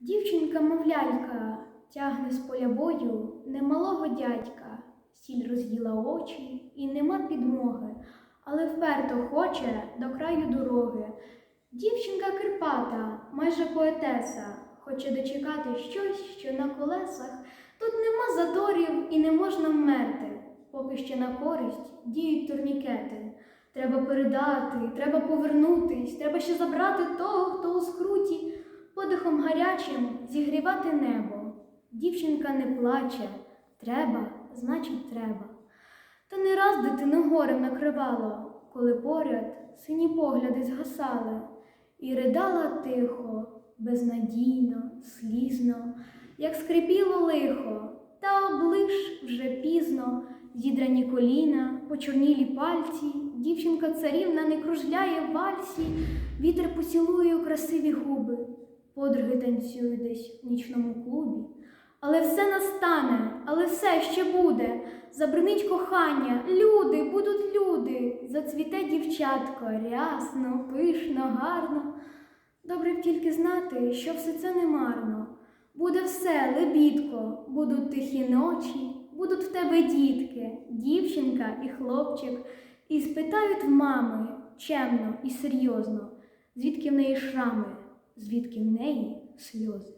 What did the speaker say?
Дівчинка, мовлялька тягне з поля бою немалого дядька, сіль роз'їла очі і нема підмоги, але вперто хоче до краю дороги. Дівчинка кирпата, майже поетеса, хоче дочекати щось, що на колесах. Тут нема заторів і не можна вмерти, поки ще на користь діють турнікети. Треба передати, треба повернутись, треба ще забрати того, хто у гарячим зігрівати небо. Дівчинка не плаче, треба, значить, треба. Та не раз дитину горем накривало, коли поряд сині погляди згасали, і ридала тихо, безнадійно, слізно, як скрипіло лихо, та облиш вже пізно, зідрані коліна, почорнілі пальці, дівчинка царівна не кружляє в вальсі, вітер поцілує у красиві губи, подруги танцюють десь в нічному клубі. Але все настане, але все ще буде. Забринить кохання, люди, будуть люди. Зацвіте дівчатко, рясно, пишно, гарно. Добре б тільки знати, що все це не марно. Буде все, лебідко, будуть тихі ночі, будуть в тебе дітки, дівчинка і хлопчик, і спитають в мами чемно і серйозно, звідки в неї шрами, звідки в неї сльози.